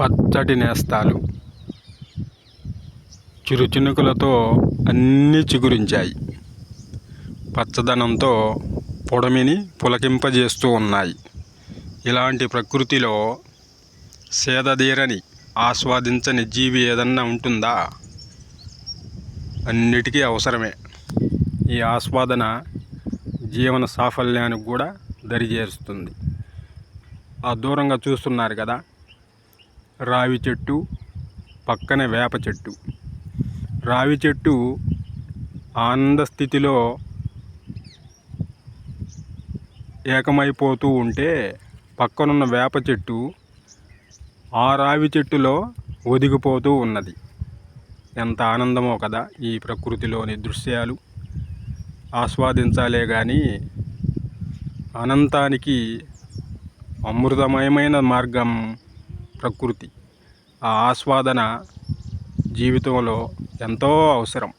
పచ్చటి నేస్తాలు. చిరుచినుకులతో అన్నీ చిగురించాయి. పచ్చదనంతో పొడమిని పులకింపజేస్తూ ఉన్నాయి. ఇలాంటి ప్రకృతిలో సేదతీరని ఆస్వాదించని జీవి ఏదన్నా ఉంటుందా? అన్నిటికీ అవసరమే. ఈ ఆస్వాదన జీవన సాఫల్యానికి కూడా దరిచేరుస్తుంది. ఆ దూరంగా చూస్తున్నారు కదా? రావి చెట్టు పక్కన వేప చెట్టు. రావి చెట్టు ఆనంద స్థితిలో ఏకమైపోతూ ఉంటే పక్కనున్న వేప చెట్టు ఆ రావి చెట్టులో ఒదిగిపోతూ ఉన్నది. ఎంత ఆనందమో కదా ఈ ప్రకృతిలోని దృశ్యాలు. ఆస్వాదించాలే కానీ అనంతానికి అమృతమయమైన మార్గం ప్రకృతి. ఆ ఆస్వాదన జీవితంలో ఎంతో అవసరం.